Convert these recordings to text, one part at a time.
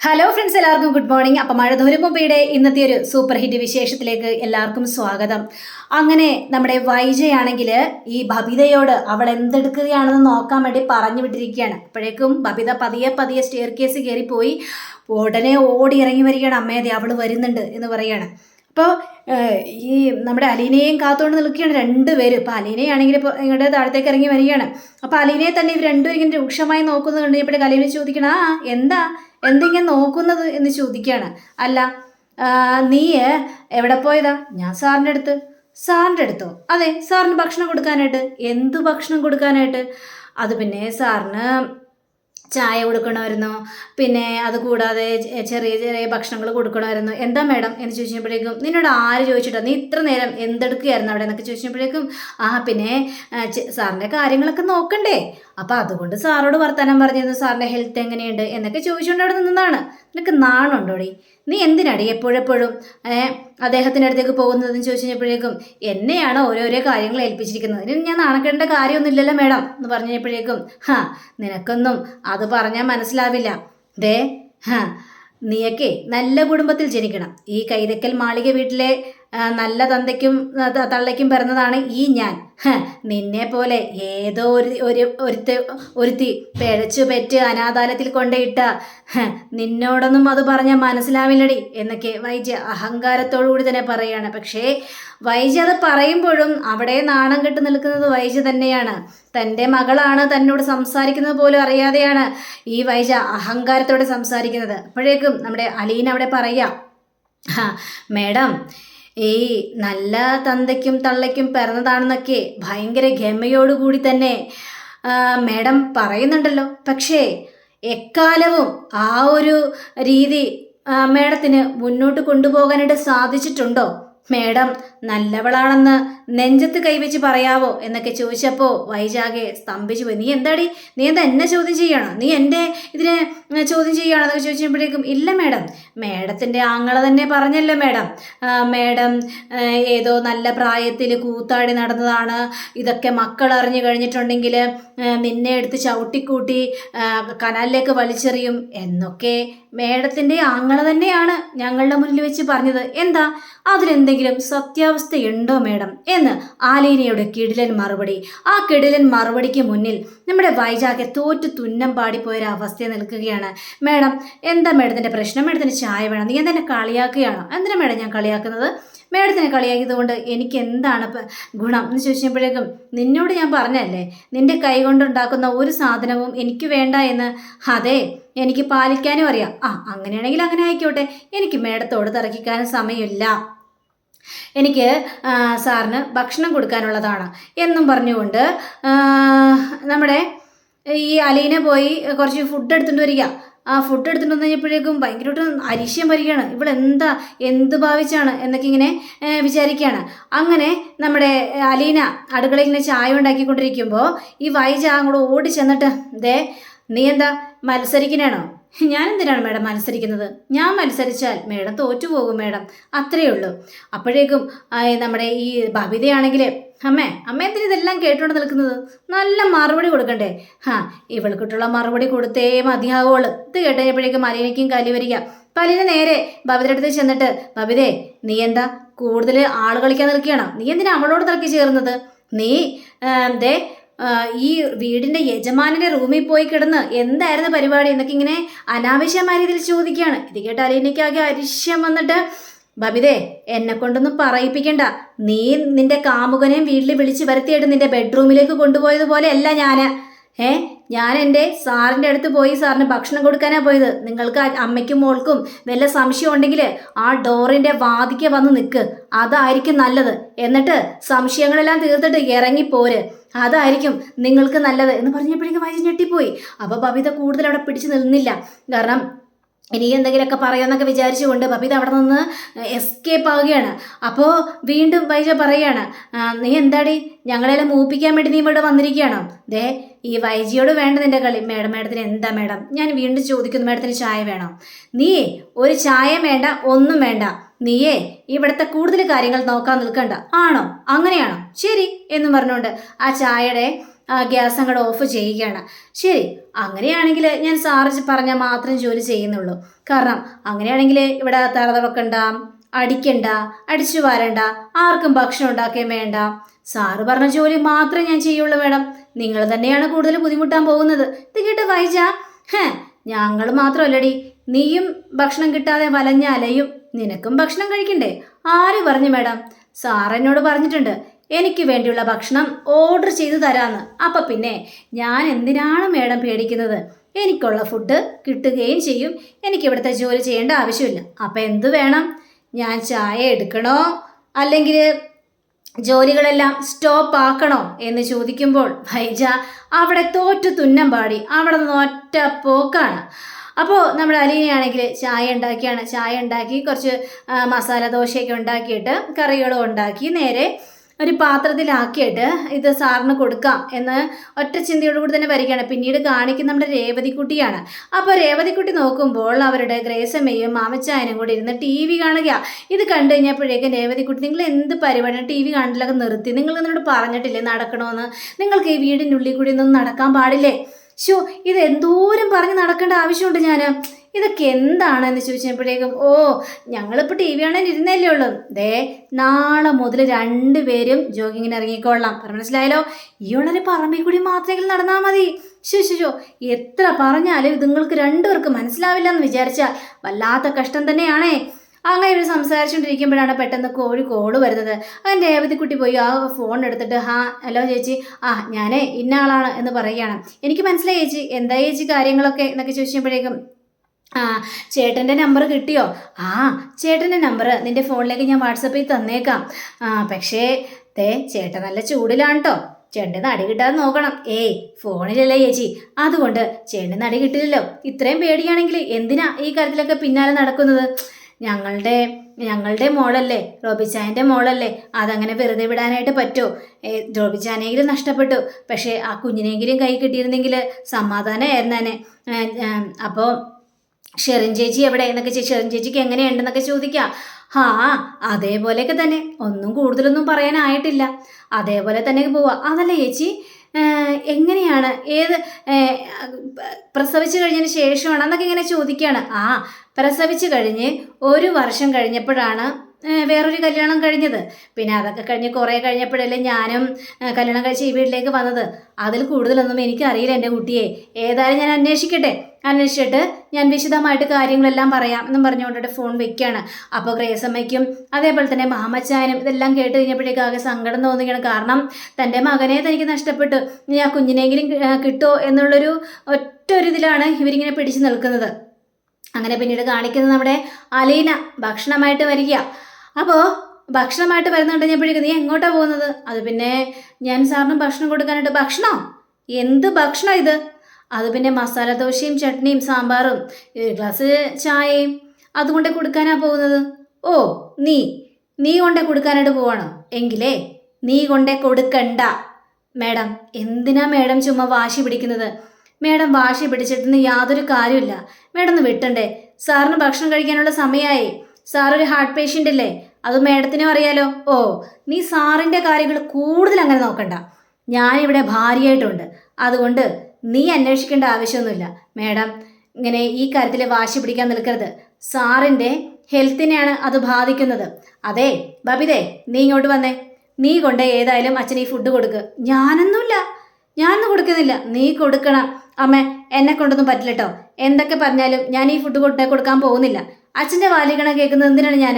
Hello friends എല്ലാവർക്കും good morning അപ്പം മഴ ധുരുമുമ്പയുടെ ഇന്നത്തെ ഒരു സൂപ്പർ ഹിറ്റ് വിശേഷത്തിലേക്ക് എല്ലാവർക്കും സ്വാഗതം. അങ്ങനെ നമ്മുടെ വൈജയാണെങ്കിൽ ഈ ബബിതയോട് അവൾ എന്തെടുക്കുകയാണെന്ന് നോക്കാൻ വേണ്ടി പറഞ്ഞു വിട്ടിരിക്കുകയാണ്. അപ്പോഴേക്കും ബബിത പതിയെ പതിയെ സ്റ്റെയർ കേസ് കയറിപ്പോയി. ഉടനെ ഓടി ഇറങ്ങി വരികയാണ് അമ്മയതെ അവൾ വരുന്നുണ്ട് എന്ന് പറയാണ് അപ്പോൾ ഈ നമ്മുടെ അലീനയും കാത്തുകൊണ്ട് നിൽക്കുകയാണ് രണ്ടുപേരും ഇപ്പോൾ അലീനയാണെങ്കിൽ ഇപ്പോൾ ഇങ്ങോട്ട് താഴത്തേക്ക് ഇറങ്ങി വരികയാണ്. അപ്പോൾ അലീനയെ തന്നെ ഇവർ രണ്ടുപേരും ഇങ്ങനെ രൂക്ഷമായി നോക്കുന്നത് ഇപ്പോൾ കലീനെ ചോദിക്കണം ആ എന്താ? എന്തിങ്ങനെ നോക്കുന്നത്? എന്ന് ചോദിക്കുകയാണ്. അല്ല നീ എവിടെ പോയതാ? ഞാൻ സാറിന്റെ അടുത്ത്. സാറിന്റെ അടുത്തോ? അതെ സാറിന് ഭക്ഷണം കൊടുക്കാനായിട്ട്. എന്ത് ഭക്ഷണം കൊടുക്കാനായിട്ട്? അത് പിന്നെ സാറിന് ചായ കൊടുക്കണമായിരുന്നു. പിന്നെ അതുകൂടാതെ ചെറിയ ചെറിയ ഭക്ഷണങ്ങൾ കൊടുക്കണമായിരുന്നു. എന്താ മേഡം? എന്ന് ചോദിച്ചപ്പോഴേക്കും നിന്നോട് ആര് ചോദിച്ചിട്ടോ? നീ ഇത്ര നേരം എന്തെടുക്കുകയായിരുന്നു അവിടെ? എന്നൊക്കെ ചോദിച്ചപ്പോഴേക്കും ആ പിന്നെ സാറിന്റെ കാര്യങ്ങളൊക്കെ നോക്കണ്ടേ? അപ്പോൾ അതുകൊണ്ട് സാറോട് വർത്തമാനം പറഞ്ഞിരുന്നു സാറിന്റെ ഹെൽത്ത് എങ്ങനെയുണ്ട്? എന്നൊക്കെ ചോദിച്ചുകൊണ്ട് അവിടെ നിന്നതാണ്. നിനക്ക് നാണുണ്ടോടി? നീ എന്തിനാടി എപ്പോഴെപ്പോഴും അദ്ദേഹത്തിന്റെ അടുത്തേക്ക് പോകുന്നതെന്ന് ചോദിച്ചു കഴിഞ്ഞപ്പോഴേക്കും എന്നെയാണ് ഓരോരോ കാര്യങ്ങൾ ഏൽപ്പിച്ചിരിക്കുന്നത്? ഇനി ഞാൻ നാണക്കേണ്ട കാര്യമൊന്നുമില്ലല്ലോ മേഡം എന്ന് പറഞ്ഞു കഴിഞ്ഞപ്പോഴേക്കും ഹാ നിനക്കൊന്നും അത് പറഞ്ഞാൽ മനസ്സിലാവില്ല. ദേ ഹാ നീയൊക്കെ നല്ല കുടുംബത്തിൽ ജനിക്കണം. ഈ കൈതക്കൽ മാളിക വീട്ടിലെ നല്ല തന്തയ്ക്കും തള്ളയ്ക്കും പിറന്നതാണ് ഈ ഞാൻ. നിന്നെ പോലെ ഏതോ ഒരു ഒരു ഒരുത്തി ഒരുത്തി പിഴച്ചു പെറ്റ് അനാഥാലയത്തിൽ കൊണ്ടിട്ട നിന്നോടൊന്നും അത് പറഞ്ഞാൽ മനസ്സിലാവില്ലടി എന്നൊക്കെ വൈദ്യ അഹങ്കാരത്തോടു കൂടി തന്നെ പറയുകയാണ് പക്ഷേ വൈദ്യ അത് പറയുമ്പോഴും അവിടെ നാണം കെട്ട് നിൽക്കുന്നത് വൈദ്യ തന്നെയാണ്. തന്റെ മകളാണ് തന്നോട് സംസാരിക്കുന്നത് പോലും അറിയാതെയാണ് ഈ വൈജ അഹങ്കാരത്തോടെ സംസാരിക്കുന്നത്. അപ്പോഴേക്കും നമ്മുടെ അലീന അവിടെ പറയാം "ഹാ, മേഡം ഈ നല്ല തന്തയ്ക്കും തള്ളയ്ക്കും പിറന്നതാണെന്നൊക്കെ ഭയങ്കര ഗമയോടുകൂടി തന്നെ മേഡം പറയുന്നുണ്ടല്ലോ. പക്ഷേ എക്കാലവും ആ ഒരു രീതി മേഡത്തിന് മുന്നോട്ട് കൊണ്ടുപോകാനായിട്ട് സാധിച്ചിട്ടുണ്ടോ? മേഡം നല്ലവളാണെന്ന് നെഞ്ചത്ത് കൈവച്ച് പറയാവോ എന്നൊക്കെ ചോദിച്ചപ്പോൾ വൈജാഗെ സ്തംഭിച്ചു പോയി. നീ എന്താടി? നീ എന്താ എന്നെ ചോദ്യം ചെയ്യണോ നീ എന്റെ ഇതിനെ ചോദ്യം ചെയ്യുകയാണോ എന്നൊക്കെ ചോദിച്ചപ്പോഴേക്കും ഇല്ല മേഡം. മേഡത്തിന്റെ ആങ്ങളെ തന്നെ പറഞ്ഞല്ലോ മേഡം. മേഡം ഏതോ നല്ല പ്രായത്തിൽ കൂത്താടി നടന്നതാണ്. ഇതൊക്കെ മക്കൾ അറിഞ്ഞു കഴിഞ്ഞിട്ടുണ്ടെങ്കിൽ നിന്നെ എടുത്ത് ചവിട്ടിക്കൂട്ടി കനാലിലേക്ക് വലിച്ചെറിയും. എന്നൊക്കെ മേഡത്തിന്റെ ആങ്ങളെ തന്നെയാണ് ഞങ്ങളുടെ മുന്നിൽ വെച്ച് പറഞ്ഞത്. എന്താ? അതിലെന്തെങ്കിലും സത്യാവസ്ഥയുണ്ടോ മേഡം? എന്ന് ആലീനയുടെ കിടിലൻ മറുപടി. ആ കിടിലൻ മറുപടിക്ക് മുന്നിൽ നമ്മുടെ വൈജാഗെ തോറ്റു തുന്നം പാടിപ്പോയൊരു അവസ്ഥ നിൽക്കുകയാണ്. മേഡം എന്താ മേഡത്തിന്റെ പ്രശ്നം? മേഡത്തിന് ചായ വേണം. നീ എന്തെന്നെ കളിയാക്കുകയാണോ? എന്തിനാ മേഡം ഞാൻ കളിയാക്കുന്നത്? മേഡത്തിനെ കളിയാക്കിയത് കൊണ്ട് എനിക്ക് എന്താണ് ഗുണം? എന്ന് ചോദിച്ചപ്പോഴേക്കും നിന്നോട് ഞാൻ പറഞ്ഞല്ലേ നിന്റെ കൈ കൊണ്ടുണ്ടാക്കുന്ന ഒരു സാധനവും എനിക്ക് വേണ്ട എന്ന്. അതെ എനിക്ക് പാലിക്കാനും അറിയാം. ആ അങ്ങനെയാണെങ്കിൽ അങ്ങനെ ആയിക്കോട്ടെ. എനിക്ക് മേഡത്തോട് തർക്കിക്കാനും സമയമില്ല. എനിക്ക് സാറിന് ഭക്ഷണം കൊടുക്കാനുള്ളതാണ് എന്നും പറഞ്ഞുകൊണ്ട് നമ്മുടെ ഈ അലീനെ പോയി കുറച്ച് ഫുഡ് എടുത്തിട്ട് വരിക. ആ ഫുഡ് എടുത്തുകൊണ്ട് വന്നു കഴിഞ്ഞപ്പോഴേക്കും ഭയങ്കരമായിട്ട് അരിശ്യം വരികയാണ്. ഇവിടെ എന്താ എന്ത് ഭാവിച്ചാണ് എന്നൊക്കെ ഇങ്ങനെ വിചാരിക്കുകയാണ്. അങ്ങനെ നമ്മുടെ അലീന അടുക്കളയിൽ ഇങ്ങനെ ചായ ഉണ്ടാക്കിക്കൊണ്ടിരിക്കുമ്പോൾ ഈ വൈജ അങ്ങോട്ട് ഓടി ചെന്നിട്ട് ദേ നീ എന്താ മത്സരിക്കണേണോ ഞാൻ എന്തിനാണ് മേഡം മത്സരിക്കുന്നത്? ഞാൻ മത്സരിച്ചാൽ മേഡം തോറ്റുപോകും മേഡം. അത്രയേ ഉള്ളൂ അപ്പോഴേക്കും നമ്മുടെ ഈ ബബിതയാണെങ്കിൽ അമ്മേ അമ്മ എന്തിനാ ഇതെല്ലാം കേട്ടുകൊണ്ട് നിൽക്കുന്നത്? നല്ല മറുപടി കൊടുക്കണ്ടേ? ഹാ ഇവൾക്കിട്ടുള്ള മറുപടി കൊടുത്തേ മതിയാവുള്ളൂ. ഇത് കേട്ടപ്പോഴേക്കും മലീനയ്ക്കും കലി വരിക. പലിന് നേരെ ബബിതയുടെ അടുത്ത് ചെന്നിട്ട് ബബിതേ നീ എന്താ കൂടുതൽ ആൾ കളിക്കാൻ നിൽക്കുകയാണോ? നീ എന്തിനാ അവളോട് തിളക്കി ചേർന്നത്? നീ എന്തേ ആ, ഈ വീടിന്റെ യജമാനിന്റെ റൂമിൽ പോയി കിടന്ന് എന്തായിരുന്നു പരിപാടി എന്നൊക്കെ ഇങ്ങനെ അനാവശ്യമായ രീതിയിൽ ചോദിക്കുകയാണ്. ഇത് കേട്ട് അലീനയ്ക്കാകെ അരിശ്യം വന്നിട്ട് ബബിതേ എന്നെ കൊണ്ടൊന്നും പറയിപ്പിക്കണ്ട. നീ നിന്റെ കാമുകനെയും വീട്ടിൽ വിളിച്ച് വരുത്തിയിട്ട് നിന്റെ ബെഡ്റൂമിലേക്ക് കൊണ്ടുപോയതുപോലെ അല്ല ഞാൻ ഏ? ഞാൻ എന്റെ സാറിന്റെ അടുത്ത് പോയി സാറിന് ഭക്ഷണം കൊടുക്കാനാണ് പോയത്. നിങ്ങൾക്ക് അമ്മയ്ക്കും മോൾക്കും വല്ല സംശയം ഉണ്ടെങ്കിൽ ആ ഡോറിന്റെ വാതിക്ക് വന്ന് നിൽക്ക് അതായിരിക്കും നല്ലത്. എന്നിട്ട് സംശയങ്ങളെല്ലാം തീർത്തിട്ട് ഇറങ്ങിപ്പോര് അതായിരിക്കും നിങ്ങൾക്ക് നല്ലത് എന്ന് പറഞ്ഞപ്പോഴേക്കും വൈദ്യ ഞെട്ടിപ്പോയി. അപ്പോൾ ബബിത കൂടുതൽ അവിടെ പിടിച്ചു നിന്നില്ല. കാരണം ഇനി എന്തെങ്കിലുമൊക്കെ പറയാമെന്നൊക്കെ വിചാരിച്ചുകൊണ്ട് ബബിത അവിടെ നിന്ന് എസ്കേപ്പ് ആവുകയാണ്. അപ്പോൾ വീണ്ടും വൈജ പറയുകയാണ് നീ എന്താടി? ഞങ്ങളെല്ലാം മൂപ്പിക്കാൻ വേണ്ടി നീ ഇവിടെ വന്നിരിക്കുകയാണോ? ദേ ഈ വൈജിയോട് വേണ്ട നിന്റെ കളി. മേഡം മേഡത്തിന് എന്താ മേഡം? ഞാൻ വീണ്ടും ചോദിക്കുന്നു മേഡത്തിന് ചായ വേണം? നീ ഒരു ചായ വേണ്ട ഒന്നും വേണ്ട. നീയേ ഇവിടുത്തെ കൂടുതൽ കാര്യങ്ങൾ നോക്കാൻ നിൽക്കണ്ട. ആണോ? അങ്ങനെയാണോ? ശരി എന്നും പറഞ്ഞുകൊണ്ട് ആ ചായയുടെ ഗ്യാസ് അങ്ങോട്ട് ഓഫ് ചെയ്യുകയാണ്. ശരി അങ്ങനെയാണെങ്കിൽ ഞാൻ സാറ് പറഞ്ഞാൽ മാത്രം ജോലി ചെയ്യുന്നുള്ളൂ. കാരണം അങ്ങനെയാണെങ്കിൽ ഇവിടെ തറ തുറക്കണ്ട അടിക്കണ്ട അടിച്ചു വാരണ്ട ആർക്കും ഭക്ഷണം ഉണ്ടാക്കുകയും വേണ്ട. സാറ് പറഞ്ഞ ജോലി മാത്രമേ ഞാൻ ചെയ്യുള്ളൂ മേഡം. നിങ്ങൾ തന്നെയാണ് കൂടുതൽ ബുദ്ധിമുട്ടാൻ പോകുന്നത്. ഇത് കേട്ട് വൈജ ഹേ ഞങ്ങൾ മാത്രമല്ലടി. നീയും ഭക്ഷണം കിട്ടാതെ വലഞ്ഞ അലയും നിനക്കും ഭക്ഷണം കഴിക്കണ്ടേ? ആര് പറഞ്ഞു മേഡം? സാർ എന്നോട് പറഞ്ഞിട്ടുണ്ട് എനിക്ക് വേണ്ടിയുള്ള ഭക്ഷണം ഓർഡർ ചെയ്തു തരാന്ന്. അപ്പൊ പിന്നെ ഞാൻ എന്തിനാണ് മേഡം പേടിക്കുന്നത്? എനിക്കുള്ള ഫുഡ് കിട്ടുകയും ചെയ്യും. എനിക്ക് ഇവിടുത്തെ ജോലി ചെയ്യേണ്ട ആവശ്യമില്ല. അപ്പം എന്ത് വേണം? ഞാൻ ചായ എടുക്കണോ? അല്ലെങ്കിൽ ജോലികളെല്ലാം സ്റ്റോപ്പ് ആക്കണോ? എന്ന് ചോദിക്കുമ്പോൾ ഭൈജ അവിടെ തോറ്റു തുന്നം പാടി. അവിടെ നോറ്റ പോക്കാണ്. അപ്പോൾ നമ്മൾ അലീനയാണെങ്കിൽ ചായ ഉണ്ടാക്കിയാണ്. ചായ ഉണ്ടാക്കി കുറച്ച് മസാല ദോശയൊക്കെ ഉണ്ടാക്കിയിട്ട് കറികളും ഉണ്ടാക്കി നേരെ ഒരു പാത്രത്തിലാക്കിയിട്ട് ഇത് സാറിന് കൊടുക്കാം എന്ന് ഒറ്റ ചിന്തയോടുകൂടി തന്നെ വരികയാണ്. പിന്നീട് കാണിക്കുന്ന നമ്മുടെ രേവതിക്കുട്ടിയാണ്. അപ്പോൾ രേവതിക്കുട്ടി നോക്കുമ്പോൾ അവരുടെ ഗ്രേസമ്മയും മാമച്ചായനും കൂടി ഇരുന്ന് ടി വി കാണുക. ഇത് കണ്ടു കഴിഞ്ഞപ്പോഴേക്കും രേവതിക്കുട്ടി നിങ്ങൾ എന്ത് പരിപാടിയാണ് ടി വി കാണില്ലൊക്കെ നിർത്തി? നിങ്ങൾ എന്നോട് പറഞ്ഞിട്ടില്ലേ നടക്കണമെന്ന് നിങ്ങൾക്ക് ഈ വീടിന്റെ ഉള്ളിൽ കൂടി ഒന്നും നടക്കാൻ പാടില്ലേ? ഷോ ഇത് എന്തോരം പറഞ്ഞ് നടക്കേണ്ട ആവശ്യമുണ്ട് ഞാൻ ഇതൊക്കെ എന്താണെന്ന് ചോദിച്ചപ്പോഴേക്കും ഓ ഞങ്ങളിപ്പോൾ ടി വി കാണാൻ ഇരുന്നല്ലേ ഉള്ളൂ. ദേ നാളെ മുതൽ രണ്ടുപേരും ജോഗിങ്ങിന് ഇറങ്ങിക്കൊള്ളാം. പറഞ്ഞു മനസ്സിലായാലോ ഈ ഉള്ളൊരു പറമ്പിൽ കൂടി മാത്രമെങ്കിലും നടന്നാൽ മതി. ശോ എത്ര പറഞ്ഞാലും ഇത് നിങ്ങൾക്ക് രണ്ടുപേർക്ക് മനസ്സിലാവില്ല എന്ന് വിചാരിച്ചാൽ വല്ലാത്ത കഷ്ടം തന്നെയാണേ. അങ്ങനെ ഇവർ സംസാരിച്ചുകൊണ്ടിരിക്കുമ്പോഴാണ് പെട്ടെന്ന് കോഴി കോൾ വരുന്നത്. അങ്ങനെ രേവതിക്കുട്ടി പോയി ആ ഫോൺ എടുത്തിട്ട് ഹാ ഹലോ ചേച്ചി. ആ ഞാനേ ഇന്ന ആളാണ് എന്ന് പറയുകയാണ്. എനിക്ക് മനസ്സിലായി ചേച്ചി. എന്താ ചേച്ചി കാര്യങ്ങളൊക്കെ? എന്നൊക്കെ ചോദിച്ചപ്പോഴേക്കും ആ ചേട്ടന്റെ നമ്പർ കിട്ടിയോ? ആ ചേട്ടന്റെ നമ്പർ നിന്റെ ഫോണിലേക്ക് ഞാൻ വാട്സപ്പിൽ തന്നേക്കാം. ആ പക്ഷേ തേ ചേട്ടൻ നല്ല ചൂടിലാണ് കേട്ടോ ചേട്ടന്റെ നടി കിട്ടാതെ നോക്കണം. ഏയ് ഫോണിലല്ലേ ചേച്ചി. അതുകൊണ്ട് ചേട്ടന്റെ നടി കിട്ടില്ലല്ലോ. ഇത്രയും പേടിയാണെങ്കിൽ എന്തിനാ ഈ കാര്യത്തിലൊക്കെ പിന്നാലെ നടക്കുന്നത്? ഞങ്ങളുടെ ഞങ്ങളുടെ മോളല്ലേ റോബിച്ചായന്റെ മോളല്ലേ. അതങ്ങനെ വെറുതെ വിടാനായിട്ട് പറ്റുമോ റോബിച്ചാനെങ്കിലും നഷ്ടപ്പെട്ടു. പക്ഷേ ആ കുഞ്ഞിനെങ്കിലും കൈ കിട്ടിയിരുന്നെങ്കിൽ സമാധാനമായിരുന്നേനെ. അപ്പോൾ ഷെറിൻ ചേച്ചി എവിടെ എന്നൊക്കെ ചേച്ചി ഷെറിൻ ചേച്ചിക്ക് എങ്ങനെയുണ്ടെന്നൊക്കെ ചോദിക്കാം. ഹാ അതേപോലെയൊക്കെ തന്നെ. ഒന്നും കൂടുതലൊന്നും പറയാനായിട്ടില്ല. അതേപോലെ തന്നെ പോവാ. അതല്ല ചേച്ചി എങ്ങനെയാണ്? ഏത് പ്രസവിച്ചു കഴിഞ്ഞതിന് ശേഷമാണ് എന്നൊക്കെ ഇങ്ങനെ ചോദിക്കുകയാണ് ആ പ്രസവിച്ചു കഴിഞ്ഞ് ഒരു വർഷം കഴിഞ്ഞപ്പോഴാണ് വേറൊരു കല്യാണം കഴിഞ്ഞത്. പിന്നെ അതൊക്കെ കഴിഞ്ഞ് കുറേ കഴിഞ്ഞപ്പോഴല്ലേ ഞാനും കല്യാണം കഴിച്ച് ഈ വീട്ടിലേക്ക് വന്നത്. അതിൽ കൂടുതലൊന്നും എനിക്കറിയില്ല എന്റെ കുട്ടിയെ. ഏതായാലും ഞാൻ അന്വേഷിക്കട്ടെ. അന്വേഷിച്ചിട്ട് ഞാൻ വിശദമായിട്ട് കാര്യങ്ങളെല്ലാം പറയാം എന്നും പറഞ്ഞുകൊണ്ടിട്ട് ഫോൺ വെക്കുകയാണ് അപ്പോൾ ഗ്രേസമ്മയ്ക്കും അതേപോലെ തന്നെ മാമച്ചായനും ഇതെല്ലാം കേട്ട് കഴിഞ്ഞപ്പോഴേക്കും ആകെ സങ്കടം തോന്നുകയാണ്. കാരണം തന്റെ മകനെ തനിക്ക് നഷ്ടപ്പെട്ടു. ഇനി ആ കുഞ്ഞിനെങ്കിലും കിട്ടുമോ എന്നുള്ളൊരു ഒറ്റ ഒരു ഇതിലാണ് ഇവരിങ്ങനെ പിടിച്ചു നിൽക്കുന്നത്. അങ്ങനെ പിന്നീട് കാണിക്കുന്നത് നമ്മുടെ അലീന ഭക്ഷണമായിട്ട് വരിക. അപ്പോൾ ഭക്ഷണമായിട്ട് വരുന്നുണ്ട് കഴിഞ്ഞപ്പോഴേക്കും നീ എങ്ങോട്ടാണ് പോകുന്നത്? അത് പിന്നെ ഞാൻ സാറിന് ഭക്ഷണം കൊടുക്കാനായിട്ട് ഭക്ഷണോ? എന്ത് ഭക്ഷണം ഇത്? അത് പിന്നെ മസാല ദോശയും ചട്നിയും സാമ്പാറും ഒരു ഗ്ലാസ് ചായയും. അതുകൊണ്ട് കൊടുക്കാനാ പോകുന്നത്? ഓ നീ നീ കൊണ്ടേ കൊടുക്കാനായിട്ട് പോവാണോ. എങ്കിലേ നീ കൊണ്ടേ കൊടുക്കണ്ട. മേഡം എന്തിനാ മേഡം ചുമ്മാ വാശി പിടിക്കുന്നത്? മേഡം വാശി പിടിച്ചിട്ടൊന്നും യാതൊരു കാര്യമില്ല മേഡം ഒന്ന് വിട്ടണ്ടേ? സാറിന് ഭക്ഷണം കഴിക്കാനുള്ള സമയമായി സാർ ഒരു ഹാർട്ട് പേഷ്യന്റ് അല്ലേ? അത് മേഡത്തിനും അറിയാലോ. ഓ നീ സാറിന്റെ കാര്യങ്ങൾ കൂടുതൽ അങ്ങനെ നോക്കണ്ട. ഞാനിവിടെ ഭാര്യയായിട്ടുണ്ട്. അതുകൊണ്ട് നീ അന്വേഷിക്കേണ്ട ആവശ്യമൊന്നുമില്ല. മേഡം ഇങ്ങനെ ഈ കാര്യത്തിൽ വാശി പിടിക്കാൻ നിൽക്കരുത്. സാറിന്റെ ഹെൽത്തിനെയാണ് അത് ബാധിക്കുന്നത്. അതെ ബബിതേ നീ ഇങ്ങോട്ട് വന്നേ. നീ കൊണ്ട് ഏതായാലും അച്ഛൻ ഈ ഫുഡ് കൊടുക്കുക ഞാനൊന്നുമില്ല. ഞാനൊന്നും കൊടുക്കുന്നില്ല. നീ കൊടുക്കണം. അമ്മ എന്നെ കൊണ്ടൊന്നും പറ്റില്ല കേട്ടോ എന്തൊക്കെ പറഞ്ഞാലും ഞാൻ ഈ ഫുഡ് കൊണ്ടേ കൊടുക്കാൻ പോകുന്നില്ല. അച്ഛന്റെ വാലികണ കേൾക്കുന്നത് എന്തിനാണ് ഞാൻ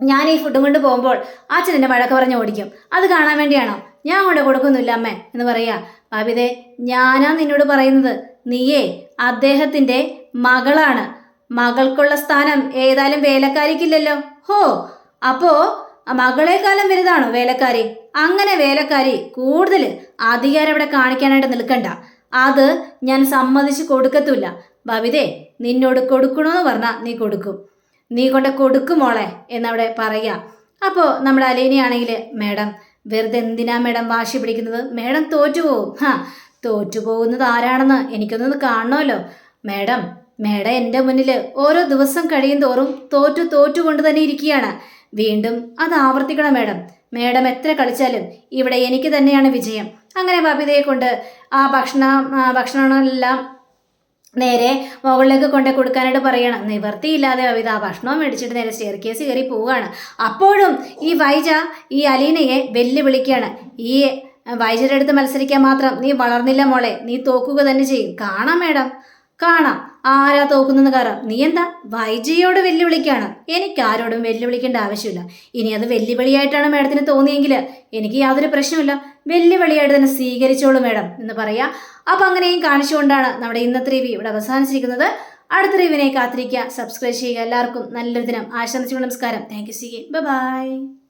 ഞാൻ ഈ ഫുഡും കൊണ്ട് പോകുമ്പോൾ അച്ഛൻ എന്നെ വഴക്ക് പറഞ്ഞ് ഓടിക്കും. അത് കാണാൻ വേണ്ടിയാണോ? ഞാൻ കൊണ്ട് കൊടുക്കുന്നില്ല അമ്മേ എന്ന് പറയാ. ബാബിതേ ഞാനാ നിന്നോട് പറയുന്നത്. നീയേ അദ്ദേഹത്തിന്റെ മകളാണ്. മകൾക്കുള്ള സ്ഥാനം ഏതായാലും വേലക്കാരിക്കില്ലല്ലോ. ഹോ അപ്പോ മകളെക്കാലം വലുതാണോ വേലക്കാരി? അങ്ങനെ വേലക്കാരി കൂടുതൽ അധികാരം ഇവിടെ കാണിക്കാനായിട്ട് നിൽക്കണ്ട. അത് ഞാൻ സമ്മതിച്ച് കൊടുക്കത്തുമില്ല. ഭവിതേ നിന്നോട് കൊടുക്കണമെന്ന് പറഞ്ഞാൽ നീ കൊടുക്കും. നീ കൊണ്ട് കൊടുക്കും മോളെ എന്നവിടെ പറയുക അപ്പോൾ നമ്മുടെ അലീനയാണെങ്കിൽ മേഡം വെറുതെ എന്തിനാ മേഡം വാശി പിടിക്കുന്നത്? മേഡം തോറ്റുപോകും ഹാ തോറ്റുപോകുന്നത് ആരാണെന്ന് എനിക്കൊന്ന് കാണണമല്ലോ. മേഡം മേഡം എന്റെ മുന്നിൽ ഓരോ ദിവസം കഴിയും തോറും തോറ്റു തോറ്റുകൊണ്ട് തന്നെ ഇരിക്കുകയാണ്. വീണ്ടും അത് ആവർത്തിക്കണം മേഡം. മേഡം എത്ര കളിച്ചാലും ഇവിടെ എനിക്ക് തന്നെയാണ് വിജയം. അങ്ങനെ ബബിതയെ കൊണ്ട് ആ ഭക്ഷണ ഭക്ഷണമെല്ലാം നേരെ മുകളിലേക്ക് കൊണ്ടു കൊടുക്കാനായിട്ട് പറയണം. നിവർത്തിയില്ലാതെ കവിത ആ ഭക്ഷണവും മേടിച്ചിട്ട് നേരെ സ്റ്റെയർ കേസ് കയറി പോവുകയാണ്. അപ്പോഴും ഈ വൈജ ഈ അലീനയെ വെല്ലുവിളിക്കുകയാണ്. ഈ വൈജയുടെ അടുത്ത് മത്സരിക്കാൻ മാത്രം നീ വളർന്നില്ല മോളെ നീ തോക്കുക തന്നെ ചെയ്യും. കാണാം മേഡം. കാണാം. ആരാ തോക്കുന്നെന്ന് കാരണം നീ എന്താ? വൈജയോട് വെല്ലുവിളിക്കാണ്. എനിക്ക് ആരോടും വെല്ലുവിളിക്കേണ്ട ആവശ്യമില്ല. ഇനി അത് വെല്ലുവിളിയായിട്ടാണ് മാഡത്തിന് തോന്നിയെങ്കിൽ എനിക്ക് യാതൊരു പ്രശ്നമില്ല വെല്ലുവിളിയായിട്ട് തന്നെ സ്വീകരിച്ചോളൂ മാഡം എന്ന് പറയാം. അപ്പം അങ്ങനെയും കാണിച്ചുകൊണ്ടാണ് നമ്മുടെ ഇന്നത്തെ റിവ്യൂ ഇവിടെ അവസാനിച്ചിരിക്കുന്നത്. അടുത്ത റിവ്യൂവിനെ കാത്തിരിക്കുക. സബ്സ്ക്രൈബ് ചെയ്യുക. എല്ലാവർക്കും നല്ലൊരു ദിനം. ആശംസിച്ചു നമസ്കാരം. Thank you C by